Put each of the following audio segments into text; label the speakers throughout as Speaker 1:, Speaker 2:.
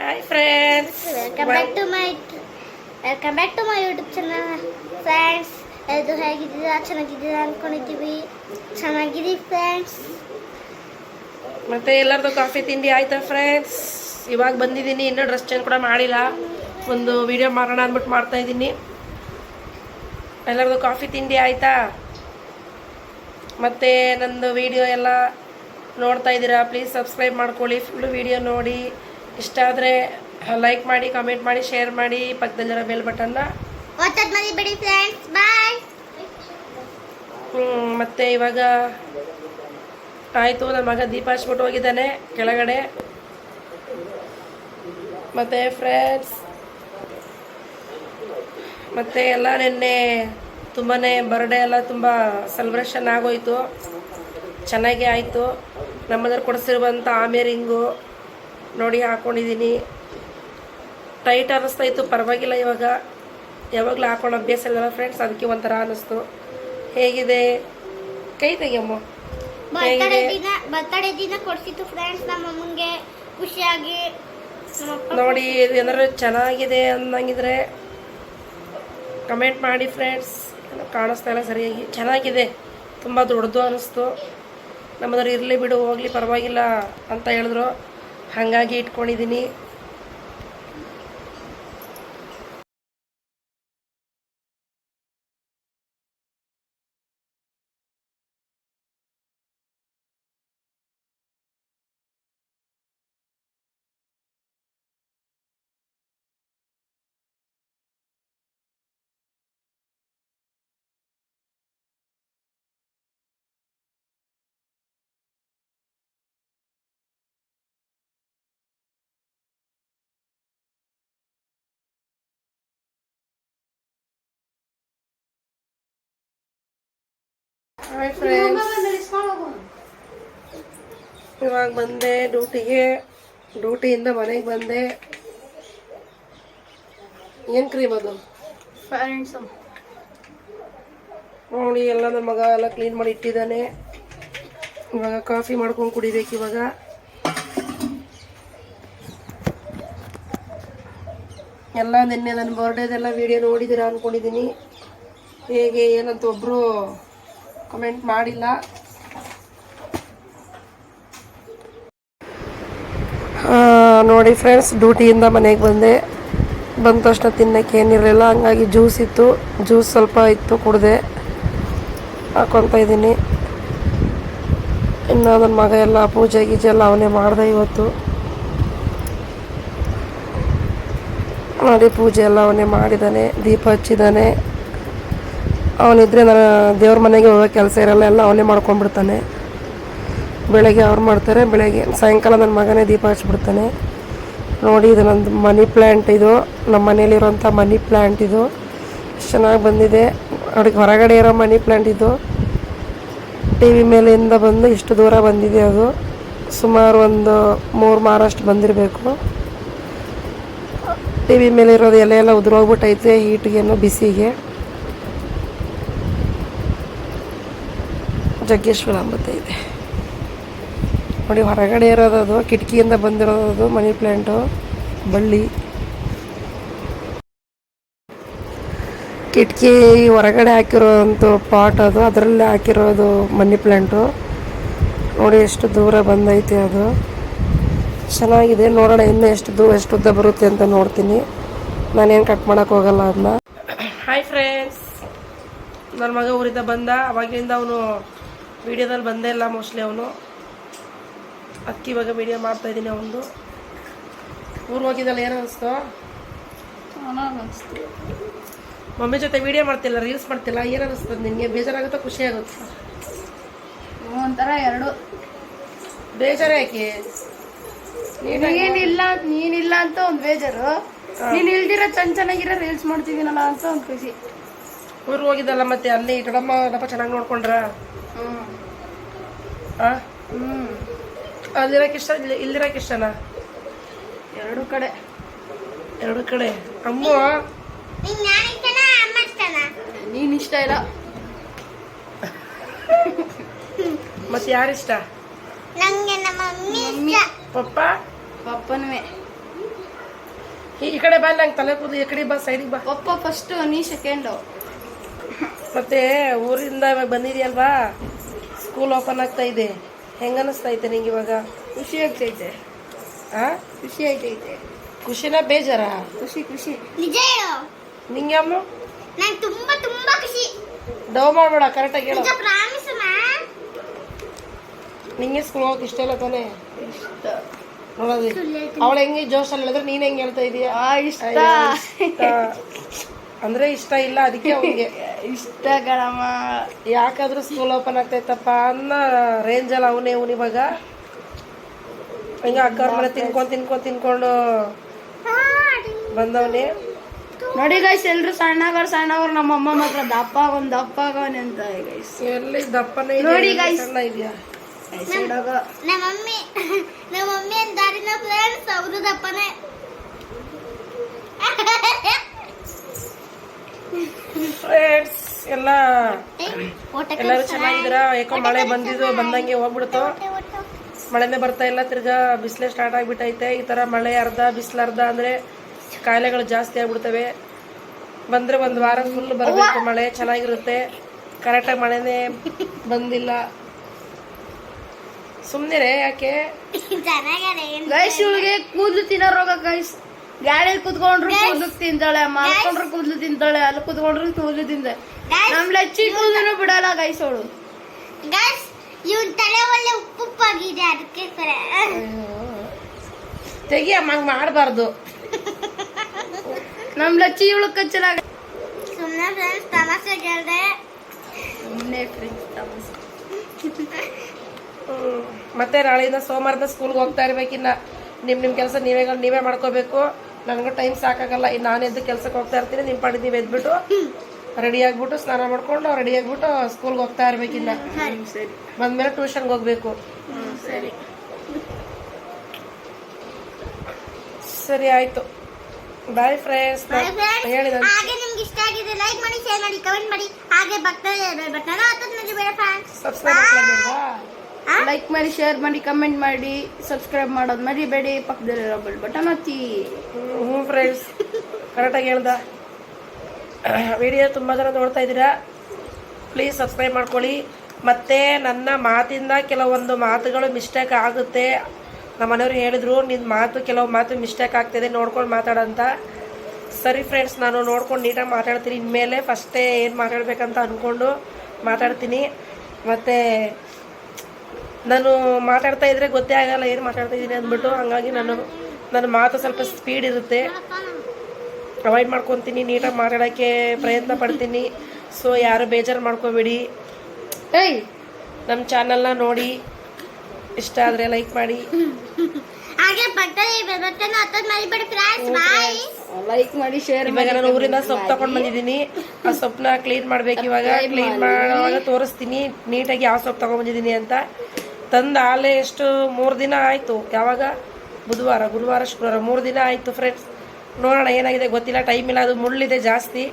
Speaker 1: Hi friends
Speaker 2: welcome back to my welcome back to my YouTube channel friends ಇದು ಹೇಗಿದ್ದೀರಾ? ಚೆನ್ನಾಗಿದ್ದೀರಾ ಅಂದ್ಕೊಂಡಿದ್ದೀವಿ ಚೆನ್ನಾಗಿದ್ದೀವಿ ಫ್ರೆಂಡ್ಸ್
Speaker 1: ಮತ್ತೆ ಎಲ್ಲರದು ಕಾಫಿ ತಿಂಡಿ ಆಯ್ತಾ ಫ್ರೆಂಡ್ಸ್ ಇವಾಗ ಬಂದಿದ್ದೀನಿ. ಇನ್ನೂ ಡ್ರೆಸ್ ಚೇಂಜ್ ಕೂಡ ಮಾಡಿಲ್ಲ. ಒಂದು ವಿಡಿಯೋ ಮಾಡೋಣ ಅಂದ್ಬಿಟ್ಟು ಮಾಡ್ತಾ ಇದ್ದೀನಿ. ಎಲ್ಲರದು ಕಾಫಿ ತಿಂಡಿ ಆಯ್ತಾ? ಮತ್ತೆ ನಂದು ವಿಡಿಯೋ ಎಲ್ಲ ನೋಡ್ತಾ ಇದ್ದೀರಾ? ಪ್ಲೀಸ್ ಸಬ್ಸ್ಕ್ರೈಬ್ ಮಾಡ್ಕೊಳ್ಳಿ. ಫುಲ್ಲು ವಿಡಿಯೋ ನೋಡಿ. ಇಷ್ಟ ಆದರೆ ಲೈಕ್ ಮಾಡಿ ಕಮೆಂಟ್ ಮಾಡಿ ಶೇರ್ ಮಾಡಿ ಪಕ್ಕದಲ್ಲಿರೋ ಬೆಲ್ ಬಟನ್ನ
Speaker 2: ಮರಿಬೇಡಿ ಫ್ರೆಂಡ್ಸ್ ಬಾಯ್
Speaker 1: ಮತ್ತೆ ಇವಾಗ ಆಯಿತು ನನ್ನ ಮಗ ದೀಪ ಹಚ್ಬಿಟ್ಟು ಹೋಗಿದ್ದಾನೆ ಕೆಳಗಡೆ. ಮತ್ತೆ ಫ್ರೆಂಡ್ಸ್ ಮತ್ತೆ ಎಲ್ಲ ನಿನ್ನೆ ತುಂಬಾ ಬರ್ಡೇ ಎಲ್ಲ ತುಂಬ ಸೆಲೆಬ್ರೇಷನ್ ಆಗೋಯ್ತು. ಚೆನ್ನಾಗಿ ಆಯಿತು. ನಮ್ಮದ್ರ ಕೊಡಿಸಿರುವಂಥ ಆಮೇರಿಂಗು ನೋಡಿ ಹಾಕ್ಕೊಂಡಿದ್ದೀನಿ ಟೈಟ್ ಅನ್ನಿಸ್ತಾ ಇತ್ತು ಪರವಾಗಿಲ್ಲ ಇವಾಗ. ಯಾವಾಗಲೂ ಹಾಕೊಂಡು ಅಭ್ಯಾಸ ಇಲ್ಲ ಫ್ರೆಂಡ್ಸ್ ಅದಕ್ಕೆ ಒಂಥರ ಅನ್ನಿಸ್ತು ಹೇಗಿದೆ? ಕೈ ತೆಗಿಯಮ್ಮ.
Speaker 2: ಬರ್ತಡೇ ದಿನ ಬರ್ತಡೇ ದಿನ ಕೊಡ್ಸಿತ್ತು ಫ್ರೆಂಡ್ಸ್ ನಮ್ಮ ಅಮ್ಮಂಗೆ. ಖುಷಿಯಾಗಿ
Speaker 1: ನೋಡಿ ಏನಾದ್ರು ಚೆನ್ನಾಗಿದೆ ಅನ್ನಂಗಿದ್ರೆ ಕಮೆಂಟ್ ಮಾಡಿ ಫ್ರೆಂಡ್ಸ್ ಕಾಣಿಸ್ತಾ ಇಲ್ಲ ಸರಿಯಾಗಿ. ಚೆನ್ನಾಗಿದೆ. ತುಂಬ ದೊಡ್ಡದು ಅನ್ನಿಸ್ತು ನಮ್ಮದ್ರ ಇರಲಿ ಬಿಡು ಹೋಗಲಿ ಪರವಾಗಿಲ್ಲ ಅಂತ ಹೇಳಿದ್ರು. ಹಾಗಾಗಿ ಇಟ್ಕೊಂಡಿದ್ದೀನಿ. ಹಾಯ್ ಫ್ರೆಂಡ್ಸ್ ಇವಾಗ ಬಂದೆ ಡ್ಯೂಟಿಗೆ. ಡ್ಯೂಟಿಯಿಂದ ಮನೆಗೆ ಬಂದೆ. ಏನು ಕ್ರೀಮ್ ಅದು?
Speaker 2: ಫ್ರೆಂಡ್ಸ್
Speaker 1: ನೋಡಿ ಎಲ್ಲ ನನ್ನ ಮಗ ಎಲ್ಲ ಕ್ಲೀನ್ ಮಾಡಿ ಇಟ್ಟಿದ್ದಾನೆ. ಇವಾಗ ಕಾಫಿ ಮಾಡ್ಕೊಂಡು ಕುಡಿಬೇಕು ಇವಾಗ. ಎಲ್ಲ ನಿನ್ನೆ ನನ್ನ ಬರ್ಡೇದೆಲ್ಲ ವಿಡಿಯೋ ನೋಡಿದ್ದೀರಾ ಅಂದ್ಕೊಂಡಿದ್ದೀನಿ ಹೇಗೆ ಏನಂತ ಒಬ್ಬರು ಕಮೆಂಟ್ ಮಾಡಿಲ್ಲ. ನೋಡಿ ಫ್ರೆಂಡ್ಸ್ ಡ್ಯೂಟಿಯಿಂದ ಮನೆಗೆ ಬಂದೆ. ಬಂದ ತಕ್ಷಣ ತಿನ್ನಕ್ಕೆ ಏನಿರಲಿಲ್ಲ, ಹಂಗಾಗಿ ಜ್ಯೂಸ್ ಇತ್ತು. ಜ್ಯೂಸ್ ಸ್ವಲ್ಪ ಇತ್ತು, ಕುಡಿದೆ. ಹಾಕೊತ ಇದ್ದೀನಿ. ಇನ್ನು ನನ್ನ ಮಗ ಎಲ್ಲ ಪೂಜೆ ಗೀಜೆ ಎಲ್ಲ ಅವನೇ ಮಾಡಿದೆ ಇವತ್ತು. ನೋಡಿ ಪೂಜೆ ಎಲ್ಲ ಅವನೇ ಮಾಡಿದ್ದಾನೆ ದೀಪ ಹಚ್ಚಿದ್ದಾನೆ ಅವನಿದ್ರೆ ನಾನು ದೇವ್ರ ಮನೆಗೆ ಹೋಗೋ ಕೆಲಸ ಇರಲ್ಲ, ಎಲ್ಲ ಅವನೇ ಮಾಡ್ಕೊಂಡ್ಬಿಡ್ತಾನೆ. ಬೆಳಗ್ಗೆ ಅವ್ರು ಮಾಡ್ತಾರೆ, ಬೆಳಗ್ಗೆ ಸಾಯಂಕಾಲ ನನ್ನ ಮಗನೇ ದೀಪ ಹಚ್ಬಿಡ್ತಾನೆ. ನೋಡಿ, ಇದು ನಂದು ಮನಿ ಪ್ಲ್ಯಾಂಟ್ ಇದು. ನಮ್ಮ ಮನೇಲಿರುವಂಥ ಮನಿ ಪ್ಲ್ಯಾಂಟ್ ಇದು. ಚೆನ್ನಾಗಿ ಬಂದಿದೆ. ಅವ್ರಿಗೆ ಹೊರಗಡೆ ಇರೋ ಮನಿ ಪ್ಲ್ಯಾಂಟ್ ಇದು. ಟಿ ವಿ ಮೇಲಿಂದ ಬಂದು ಇಷ್ಟು ದೂರ ಬಂದಿದೆ ಅದು. ಸುಮಾರು ಒಂದು ಮೂರು ಮಾರಷ್ಟು ಬಂದಿರಬೇಕು. ಟಿ ವಿ ಮೇಲೆ ಇರೋದು ಎಲೆ ಎಲ್ಲ ಉದುರೋಗ್ಬಿಟ್ಟೈತೆ, ಹೀಟ್ಗೇನು, ಬಿಸಿಗೆ. ಜಗ್ಗೇಶ್ವರ ಅಂಬತ್ತೆ ಇದೆ. ನೋಡಿ ಹೊರಗಡೆ ಇರೋದು ಅದು, ಕಿಟಕಿಯಿಂದ ಬಂದಿರೋದು ಮನಿ ಪ್ಲ್ಯಾಂಟು ಬಳ್ಳಿ. ಕಿಟಕಿ ಹೊರಗಡೆ ಹಾಕಿರೋಂಥ ಪಾಟ್ ಅದು, ಅದರಲ್ಲಿ ಹಾಕಿರೋದು ಮನಿ ಪ್ಲ್ಯಾಂಟು ನೋಡಿ ಎಷ್ಟು ದೂರ ಬಂದೈತೆ ಅದು. ಚೆನ್ನಾಗಿದೆ, ನೋಡೋಣ ಇನ್ನೂ ಎಷ್ಟು ದೂರ ಎಷ್ಟು ಉದ್ದ ಬರುತ್ತೆ ಅಂತ ನೋಡ್ತೀನಿ. ನಾನೇನು ಕಟ್ ಮಾಡೋಕೆ ಹೋಗಲ್ಲ ಅದನ್ನ ಹಾಯ್ ಫ್ರೆಂಡ್ಸ್ ನನ್ನ ಮಗ ಊರಿಂದ ಬಂದ, ಅವಾಗಿಂದ ಅವನು ವಿಡಿಯೋದಲ್ಲಿ ಬಂದೇ ಇಲ್ಲ ಮೋಸ್ಟ್ಲಿ ಅವನು. ಅಕ್ಕಿ ಇವಾಗ ವಿಡಿಯೋ ಮಾಡ್ತಾ ಇದ್ದೀನಿ ಅವನು ಊರು ಹೋಗಿದ್ದಲ್ಲ ಏನು ಅನಿಸ್ತು? ಮಮ್ಮಿ ಜೊತೆ ವಿಡಿಯೋ ಮಾಡ್ತಿಲ್ಲ ರೀಲ್ಸ್ ಮಾಡ್ತಿಲ್ಲ ಏನು ಅನಿಸ್ತದೆ ನಿನಗೆ? ಬೇಜಾರಾಗುತ್ತೋ ಖುಷಿ ಆಗುತ್ತೆ
Speaker 3: ಒಂಥರ ಎರಡು.
Speaker 1: ಬೇಜಾರು ಯಾಕೆ?
Speaker 3: ನೀನಿಲ್ಲ ನೀನಿಲ್ಲ ಅಂತ ಒಂದು ಬೇಜಾರು. ನೀನು ಇಲ್ದಿರೋ ಚೆನ್ನ ಚೆನ್ನಾಗಿರೋ ರೀಲ್ಸ್ ಮಾಡ್ತಿದ್ದೀನಲ್ಲ ಅಂತ ಒಂದು ಖುಷಿ.
Speaker 1: ಊರಿಗೆ ಹೋಗಿದ್ದಲ್ಲ ಮತ್ತೆ ಅಲ್ಲಿ ಕಡಮ್ಮ ಡಪ್ಪ ಚೆನ್ನಾಗಿ ನೋಡ್ಕೊಂಡ್ರ? ಅಲ್ಲಿರಕ್ಕೆ ಇಷ್ಟ ಇಲ್ಲಿ ಇಲ್ಲಿರಕ್ಕೆ ಇಷ್ಟನಾ?
Speaker 3: ಎರಡು ಕಡೆ.
Speaker 1: ಎರಡು ಕಡೆ? ಅಮ್ಮ?
Speaker 2: ನೀನು ನಾನು ಇಷ್ಟನಾ ಅಮ್ಮ ಇಷ್ಟನಾ?
Speaker 3: ನೀನ್ ಇಷ್ಟ ಇಲ್ಲ.
Speaker 1: ಮತ್ತೆ ಯಾರಿಷ್ಟ
Speaker 2: ನಂಗೆ ನಮ್ಮ ಮಮ್ಮಿ
Speaker 1: ಪಪ್ಪ?
Speaker 3: ಪಪ್ಪನುವೆ.
Speaker 1: ಈ ಈ ಕಡೆ ಬಾ ನಂಗೆ ತಲೆ ಕೂದಲು. ಈ ಕಡೆ ಬಾ ಸೈಡಿಗೆ ಬಾ.
Speaker 3: ಪಪ್ಪ ಫಸ್ಟ್ ನೀ ಸೆಕೆಂಡು
Speaker 1: ಮತ್ತೆ ಊರಿಂದ ಇವಾಗ ಬಂದಿದ್ಯಲ್ವಾ? ಸ್ಕೂಲ್ ಓಪನ್ ಆಗ್ತಾ ಇದೆ. ಹೆಂಗ ಅನಿಸ್ತಾ ಐತೆ ನಿಂಗೆ ಇವಾಗ?
Speaker 3: ಖುಷಿ ಆಗ್ತೈತೆ.
Speaker 1: ಆ?
Speaker 3: ಖುಷಿ ಆಗ್ತೈತೆ.
Speaker 1: ಖುಷಿನ ಬೇಜಾರ?
Speaker 3: ಖುಷಿ ಖುಷಿ.
Speaker 2: ನಿಜ
Speaker 1: ನಿಂಗೆ ಅಮ್ಮ
Speaker 2: ನಾನು ತುಂಬಾ ತುಂಬಾ ಖುಷಿ.
Speaker 1: ಡವ್ ಮಾಡ್ಬೇಡ ಕರೆಕ್ಟಾಗಿ ಹೇಳು.
Speaker 2: ಪ್ರಾಮಿಸ್
Speaker 1: ನಿಂಗೆ ಸ್ಕೂಲ್ ಹೋಗಕ್ಕೆ ಇಷ್ಟ ಇಲ್ಲ ತಾನೆ?
Speaker 3: ಇಷ್ಟ.
Speaker 1: ನೋಡೋದು ಅವಳು ಹೆಂಗೆ ಜೋಶಲ್ಲಿ ಹೇಳಿದ್ರೆ ನೀನ್ ಹೆಂಗೆ ಹೇಳ್ತಾ ಇದೀಯ?
Speaker 3: ಆ ಇಷ್ಟ.
Speaker 1: ಇಷ್ಟ. ಅಂದ್ರೆ ಇಷ್ಟ ಇಲ್ಲ ಅದಕ್ಕೆ ಅವನಿಗೆ
Speaker 3: ಇಷ್ಟ ಗಣಮ್ಮ
Speaker 1: ಯಾಕಾದ್ರೂ ಸ್ಕೂಲ್ ಓಪನ್ ಆಗ್ತೈತಪ್ಪ ಅನ್ನೋ ರೇಂಜಲ್ಲಿ ಅವನೇ ಅವನು ಇವಾಗ. ಹಿಂಗ ಅಕ್ಕವ್ರ ಮನೆ ತಿನ್ಕೊಂಡ್ ತಿನ್ಕೊಂಡ್ ತಿನ್ಕೊಂಡು ಬಂದವನೇ.
Speaker 3: ನೋಡಿ ಗೈಸ್ ಎಲ್ರು ಸಣ್ಣಗವ್ರ ಸಣ್ಣವ್ರು ನಮ್ಮ ಅಮ್ಮ ಮಾತ್ರ ದಪ್ಪ ಒಂದ್ ದಪ್ಪ ಆಗವನೆ ಅಂತ ಗೈಸ್
Speaker 1: ಎಲ್ಲಿ ದಪ್ಪನೇ
Speaker 3: ನೋಡಿ
Speaker 1: ಇದೆಯಾ
Speaker 3: guys.
Speaker 1: ಸಣ್ಣ ಇದೆಯಾ?
Speaker 2: ನಮ್ಮ ಮಮ್ಮಿ ನಮ್ಮ ಮಮ್ಮಿ ಅಂತಾರಿನ ಫ್ರೆಂಡ್ಸ್ ಅವರು ದಪ್ಪನೆ.
Speaker 1: ಫ್ರೆಂಡ್ಸ್ ಎಲ್ಲ ಎಲ್ಲರೂ ಚೆನ್ನಾಗಿದ್ದೀರಾ? ಯಾಕೋ ಮಳೆ ಬಂದಿದ್ದು ಬಂದಂಗೆ ಹೋಗ್ಬಿಡ್ತು. ಮಳೆನೇ ಬರ್ತಾ ಇಲ್ಲ ತಿರ್ಗಾ ಬಿಸಿಲೇ ಸ್ಟಾರ್ಟ್ ಆಗ್ಬಿಟ್ಟೈತೆ. ಈ ತರ ಮಳೆ ಅರ್ಧ ಬಿಸಿಲು ಅರ್ಧ ಅಂದ್ರೆ ಕಾಯಿಲೆಗಳು ಜಾಸ್ತಿ ಆಗ್ಬಿಡ್ತವೆ. ಬಂದ್ರೆ ಒಂದು ವಾರ ಫುಲ್ ಬರಬೇಕು ಮಳೆ ಚೆನ್ನಾಗಿರುತ್ತೆ. ಕರೆಕ್ಟಾಗಿ ಮಳೆನೇ ಬಂದಿಲ್ಲ. ಸುಮ್ಮನೆ ಯಾಕೆ?
Speaker 3: ಇವಳಿಗೆ ಕೂದ್ಲು ತಿನ್ನೋ ರೋಗ ಗೈಸ್ ಗಾಡಿಯಲ್ಲಿ ಕುತ್ಕೊಂಡ್ರು ಕೂದ್ಲು ತಿಂತಾಳೆ ಮಾಡ್ಕೊಂಡ್ರು ಕೂದ್ಲು ತಿಂತಾಳೆ ಅಲ್ಲಿ ಕುತ್ಕೊಂಡ್ರು ಕೂದ್ಲು ತಿಂತಾಳೆ
Speaker 2: Guys,
Speaker 3: ನಮ್ ಲಚ್ಚಿ ಕೂದ್ಲು ಬಿಡಲ್ಲ ಗೈಸ್ ಅವಳು.
Speaker 2: ಗೈಸ್ ಇವನ್ ತಲೆ ಒಳ್ಳೆ ಉಪ್ಪುಪ್ಪಾಗಿದೆ ಅದಕ್ಕೆ ಕರೆ
Speaker 1: ತೆಗಿ ಹಂಗೆ ಮಾಡಬಾರ್ದು.
Speaker 3: ನಮ್ ಲಚ್ಚಿ ಇವಳು ಕಚ್ಚಲಾಗ
Speaker 2: ಸುಮ್ಮನೆ ಫ್ರೆಂಡ್ಸ್ ತಮಾಷೆ
Speaker 3: ಸುಮ್ಮನೆ ಫ್ರೆಂಡ್ಸ್
Speaker 1: ಮತ್ತೆ ನಾಳೆಯಿಂದ ಸೋಮವಾರದ ಸ್ಕೂಲ್ಗೆ ಹೋಗ್ತಾ ಇರ್ಬೇಕಿನ್ನ. ನಿಮ್ ನಿಮ್ ಕೆಲಸ ನೀವೇ ನೀವೇ ಮಾಡ್ಕೋಬೇಕು. ನನಗೂ ಟೈಮ್ ಸಾಕಾಗಲ್ಲ. ಇನ್ನು ನಾನು ಎದ್ದು ಕೆಲ್ಸಕ್ಕೆ ಹೋಗ್ತಾ ಇರ್ತೀನಿ. ನಿಮ್ಮ ಪಾಡಿ ನೀವು ಎದ್ಬಿಟ್ಟು ರೆಡಿ ಆಗಿಬಿಟ್ಟು ಸ್ನಾನ ಮಾಡ್ಕೊಂಡು ರೆಡಿ ಆಗ್ಬಿಟ್ಟು ಸ್ಕೂಲ್ಗೆ ಹೋಗ್ತಾ ಇರ್ಬೇಕಿನ್ನ
Speaker 3: ಸರಿ.
Speaker 1: ಬಂದ್ಮೇಲೆ ಟ್ಯೂಷನ್ಗೆ ಹೋಗ್ಬೇಕು.
Speaker 3: ಸರಿ.
Speaker 1: ಸರಿ ಆಯ್ತು. Bye friends. ಹೇಳಿ
Speaker 2: ಹಾಗೆ ನಿಮ್ಗೆ ಇಷ್ಟ ಆಗಿದೆ ಲೈಕ್ ಮಾಡಿ ಶೇರ್ ಮಾಡಿ ಕಮೆಂಟ್ ಮಾಡಿ. ಹಾಗೆ
Speaker 1: ಸಬ್ಸ್ಕ್ರೈಬ್ ಮಾಡ್ಬೇಡ್ವಾ
Speaker 3: ಲೈಕ್ ಮಾಡಿ ಶೇರ್ ಮಾಡಿ ಕಮೆಂಟ್ ಮಾಡಿ ಸಬ್ಸ್ಕ್ರೈಬ್ ಮಾಡೋದು ಮರಿಬೇಡಿ ಪಕ್ಕದಲ್ಲಿರೋ ಬೆಲ್ ಬಟನ್ ಒತ್ತಿ.
Speaker 1: ಹ್ಞೂ ಫ್ರೆಂಡ್ಸ್ ಕರೆಕ್ಟಾಗಿ ಹೇಳ್ದ. ವಿಡಿಯೋ ತುಂಬ ಜನ ನೋಡ್ತಾ ಇದ್ದೀರಾ? ಪ್ಲೀಸ್ ಸಬ್ಸ್ಕ್ರೈಬ್ ಮಾಡ್ಕೊಳ್ಳಿ. ಮತ್ತು ನನ್ನ ಮಾತಿಂದ ಕೆಲವೊಂದು ಮಾತುಗಳು ಮಿಸ್ಟೇಕ್ ಆಗುತ್ತೆ. ನಮ್ಮ ಮನೆಯವರು ಹೇಳಿದ್ರು ನಿನ್ನ ಮಾತು ಕೆಲವು ಮಾತು ಮಿಸ್ಟೇಕ್ ಆಗ್ತಿದೆ ನೋಡ್ಕೊಂಡು ಮಾತಾಡೋಂತ ಸರಿ ಫ್ರೆಂಡ್ಸ್ ನಾನು ನೋಡ್ಕೊಂಡು ನೀಟಾಗಿ ಮಾತಾಡ್ತೀನಿ. ಇನ್ಮೇಲೆ ಫಸ್ಟೇ ಏನು ಮಾತಾಡಬೇಕಂತ ಅಂದ್ಕೊಂಡು ಮಾತಾಡ್ತೀನಿ. ಮತ್ತು ನಾನು ಮಾತಾಡ್ತಾ ಇದ್ರೆ ಗೊತ್ತೇ ಆಗಲ್ಲ ಏನು ಮಾತಾಡ್ತಾ ಇದ್ದೀನಿ ಅಂದ್ಬಿಟ್ಟು ಹಂಗಾಗಿ ನಾನು ನನ್ನ ಮಾತು ಸ್ವಲ್ಪ ಸ್ಪೀಡ್ ಇರುತ್ತೆ. ಅವಾಯ್ಡ್ ಮಾಡ್ಕೊತೀನಿ ನೀಟಾಗಿ ಮಾತಾಡೋಕ್ಕೆ ಪ್ರಯತ್ನ ಪಡ್ತೀನಿ. ಸೊ ಯಾರು ಬೇಜಾರು ಮಾಡ್ಕೋಬೇಡಿ.
Speaker 3: ಏಯ್!
Speaker 1: ನಮ್ಮ ಚಾನಲ್ನ ನೋಡಿ. ಇಷ್ಟ ಆದರೆ ಲೈಕ್ ಮಾಡಿ.
Speaker 2: ಹಾಗೆ
Speaker 3: ಲೈಕ್ ಮಾಡಿ ಶೇರ್
Speaker 1: ಇವಾಗ ನಾನು ಊರಿಂದ ಸೊಪ್ಪು ತಗೊಂಡು ಬಂದಿದ್ದೀನಿ. ಆ ಸೊಪ್ಪನ್ನ ಕ್ಲೀನ್ ಮಾಡ್ಬೇಕು ಇವಾಗ. ಕ್ಲೀನ್ ಮಾಡುವಾಗ ತೋರಿಸ್ತೀನಿ. ನೀಟಾಗಿ ಯಾವ ಸೊಪ್ಪು ತಗೊಂಡ್ ಬಂದಿದ್ದೀನಿ ಅಂತ. ತಂದು ಆಲೆ ಎಷ್ಟು? ಮೂರು ದಿನ ಆಯಿತು. ಯಾವಾಗ? ಬುಧವಾರ ಗುರುವಾರ ಶುಕ್ರವಾರ. ಮೂರು ದಿನ ಆಯಿತು ಫ್ರೆಂಡ್ಸ್ ನೋಡೋಣ ಏನಾಗಿದೆ ಗೊತ್ತಿಲ್ಲ. ಟೈಮ್ ಇಲ್ಲ ಅದು ಮುಳ್ಳಿದೆ ಜಾಸ್ತಿ.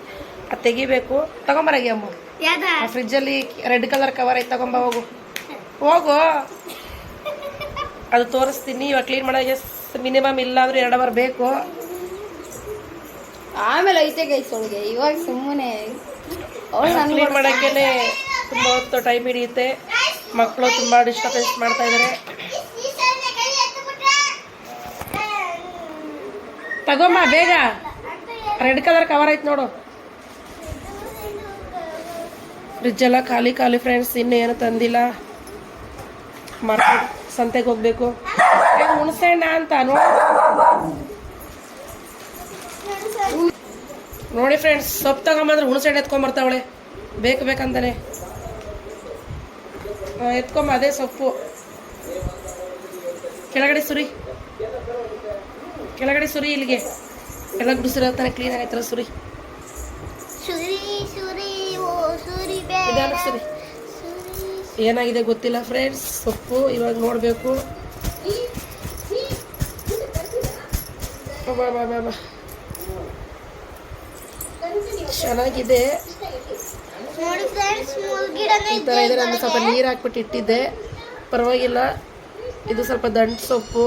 Speaker 1: ಅದು ತೆಗಿಬೇಕು. ತಗೊಂಬರಾಗಿ ಅಮ್ಮ. ಫ್ರಿಜ್ಜಲ್ಲಿ ರೆಡ್ ಕಲರ್ ಕವರ್ ಐತೆ ತಗೊಂಬ ಹೋಗು. ಹೋಗು. ಅದು ತೋರಿಸ್ತೀನಿ. ಇವಾಗ ಕ್ಲೀನ್ ಮಾಡೋಕ್ಕೆ ಮಿನಿಮಮ್ ಇಲ್ಲ ಅಂದ್ರೆ ಎರಡು ಅವರ್ ಬೇಕು.
Speaker 3: ಆಮೇಲೆ ಐತೆ ಗೈಸ್ ಅವಳಿಗೆ. ಇವಾಗ ಸುಮ್ಮನೆ
Speaker 1: ಕ್ಲೀನ್ ಮಾಡೋಕ್ಕೇನೆ ತುಂಬ ಹೊತ್ತು ಟೈಮ್ ಹಿಡಿಯುತ್ತೆ. ಮಕ್ಕಳು ತುಂಬ ಡಿಸ್ಟರ್ಬೆನ್ಸ್ ಮಾಡ್ತಾ ಇದ್ದಾರೆ ತಗೊಂಬ ಬೇಗ. ರೆಡ್ ಕಲರ್ ಕವರ್ ಐತೆ ನೋಡು. ಫ್ರಿಜ್ ಎಲ್ಲ ಖಾಲಿ ಖಾಲಿ ಫ್ರೆಂಡ್ಸ್ ಇನ್ನೂ ಏನು ತಂದಿಲ್ಲ. ಮಾರ್ಕೆಟ್ ಸಂತೆಗೆ ಹೋಗ್ಬೇಕು. ಏ, ಹುಣಸೆ ಹಣ್ಣ ಅಂತ ನೋಡು. ಫ್ರೆಂಡ್ಸ್ ಸೊಪ್ಪು ತಗೊಂಬಂದ್ರೆ ಹುಣಸೆ ಹಣ್ಣು ಎತ್ಕೊಂಬರ್ತಾವಳೆ ಬೇಕು ಬೇಕಂತಾನೆ. ಎತ್ಕೊಂಬ ಅದೇ ಸೊಪ್ಪು. ಕೆಳಗಡೆ ಸುರಿ. ಕೆಳಗಡೆ ಸುರಿ ಇಲ್ಲಿಗೆ. ಎಲ್ಲ ಗುಡಿಸಿರೋ ತಾನೆ ಕ್ಲೀನ್ ಆಗೈತಲ್ಲ ಸುರಿ.
Speaker 2: ಸುರಿ
Speaker 1: ಏನಾಗಿದೆ ಗೊತ್ತಿಲ್ಲ ಫ್ರೆಂಡ್ಸ್ ಸೊಪ್ಪು ಇವಾಗ ನೋಡಬೇಕು. ಬಾ ಬಾ ಬಾ ಬಾ. ಚೆನ್ನಾಗಿದೆ. ಈ ಥರ ಇದೆ ನಾನು ಸ್ವಲ್ಪ ನೀರು ಹಾಕ್ಬಿಟ್ಟು ಇಟ್ಟಿದ್ದೆ. ಪರವಾಗಿಲ್ಲ. ಇದು ಸ್ವಲ್ಪ ದಂಟು ಸೊಪ್ಪು.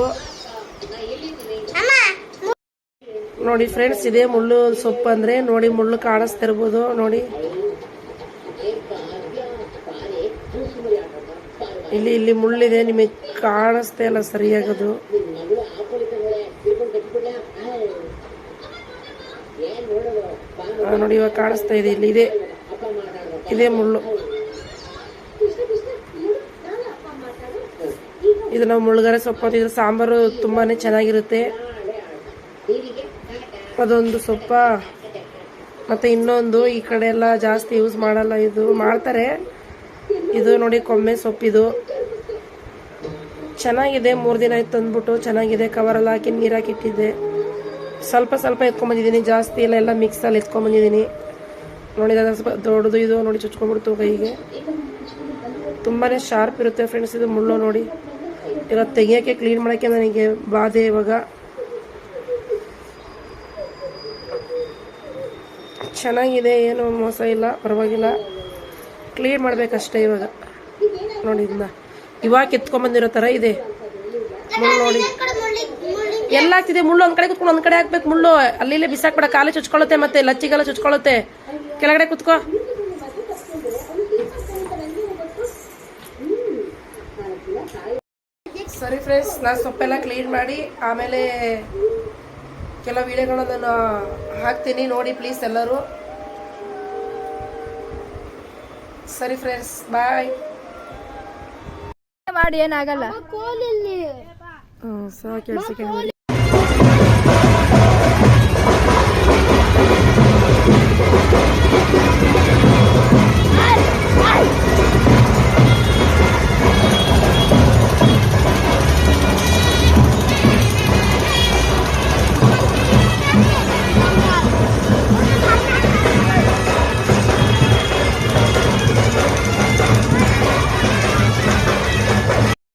Speaker 1: ನೋಡಿ ಫ್ರೆಂಡ್ಸ್ ಇದೇ ಮುಳ್ಳು ಸೊಪ್ಪು ಅಂದ್ರೆ ನೋಡಿ ಮುಳ್ಳು ಕಾಣಿಸ್ತಿರ್ಬೋದು. ನೋಡಿ. ಇಲ್ಲಿ ಇಲ್ಲಿ ಮುಳ್ಳಿದೆ ನಿಮಗೆ ಕಾಣಿಸ್ತಾ ಇಲ್ಲ ಸರಿಯಾಗದು. ನೋಡಿ ಇವಾಗ ಕಾಣಿಸ್ತಾ ಇದೆ ಇಲ್ಲಿ ಇದೆ. ಇದೇ ಮುಳ್ಳು. ಇದು ನಾವು ಮುಳುಗರೆ ಸೊಪ್ಪು ಅಂತ ಇದ್ರ ಸಾಂಬಾರು ತುಂಬಾನೇ ಚೆನ್ನಾಗಿರುತ್ತೆ. ಅದೊಂದು ಸೊಪ್ಪ. ಮತ್ತೆ ಇನ್ನೊಂದು, ಈ ಕಡೆ ಎಲ್ಲ ಜಾಸ್ತಿ ಯೂಸ್ ಮಾಡಲ್ಲ. ಇದು ಮಾಡ್ತಾರೆ. ಇದು ನೋಡಿ ಕೊಮ್ಮೆ ಸೊಪ್ಪಿದು ಚೆನ್ನಾಗಿದೆ. ಮೂರು ದಿನ ಆಯ್ತು ತಂದ್ಬಿಟ್ಟು ಚೆನ್ನಾಗಿದೆ. ಕವರಲ್ಲಿ ಹಾಕಿ ನೀರಾಕಿಟ್ಟಿದ್ದೆ ಸ್ವಲ್ಪ ಸ್ವಲ್ಪ ಎತ್ಕೊಂಬಂದಿದ್ದೀನಿ ಜಾಸ್ತಿ ಇಲ್ಲ ಎಲ್ಲ ಮಿಕ್ಸಲ್ಲಿ ಎತ್ಕೊಂಬಂದಿದ್ದೀನಿ ನೋಡಿ ಸ್ವಲ್ಪ ದೊಡ್ಡದು ಇದು ನೋಡಿ ಚುಚ್ಕೊಂಡ್ಬಿಡ್ತು ಕೈಗೆ. ತುಂಬಾ ಶಾರ್ಪ್ ಇರುತ್ತೆ ಫ್ರೆಂಡ್ಸ್ ಇದು ಮುಳ್ಳು ನೋಡಿ. ಇವಾಗ ತೆಗಿಯೋಕ್ಕೆ ಕ್ಲೀನ್ ಮಾಡೋಕ್ಕೆ ನನಗೆ ಬಾಧೆ ಇವಾಗ. ಚೆನ್ನಾಗಿದೆ, ಏನು ಮೋಸ ಇಲ್ಲ, ಪರವಾಗಿಲ್ಲ. ಕ್ಲೀನ್ ಮಾಡಬೇಕಷ್ಟೇ ಇವಾಗ. ನೋಡಿ ಇದನ್ನ ಇವಾಗ ಕಿತ್ಕೊಂಡ್ಬಂದಿರೋ ಥರ ಇದೆ. ಮುಳ್ಳು ನೋಡಿ. ಎಲ್ಲ ಆಗ್ತಿದೆ, ಮುಳ್ಳು ಒಂದ್ ಕಡೆ ಕುತ್ಕೊಂಡು ಒಂದ್ ಕಡೆ ಹಾಕ್ಬೇಕು ಮುಳ್ಳು. ಅಲ್ಲಿ ಬಿಸಾಕ್ಬೇಡ, ಕಾಲು ಚುಚ್ಕೊಳ್ಳುತ್ತೆ ಮತ್ತೆ ಲಚ್ಚಿಗೆಲ್ಲ ಚುಚ್ಕೊಳ್ಳುತ್ತೆ. ಕೆಳಗಡೆ ಕುತ್ಕೋ. ಸರಿ ಫ್ರೆಂಡ್ಸ್ ನಾನು ಸೊಪ್ಪೆಲ್ಲ ಕ್ಲೀನ್ ಮಾಡಿ ಆಮೇಲೆ ಕೆಲವು ವಿಡಿಯೋಗಳನ್ನ ನಾನು ಹಾಕ್ತೀನಿ. ನೋಡಿ ಪ್ಲೀಸ್ ಎಲ್ಲರೂ. ಸರಿ ಫ್ರೆಂಡ್ಸ್ ಬಾಯ್
Speaker 3: ಮಾಡಿ ಏನಾಗಲ್ಲ.
Speaker 2: ಕೋಲಿಲ್ಲಿ.
Speaker 1: ಸಾಕು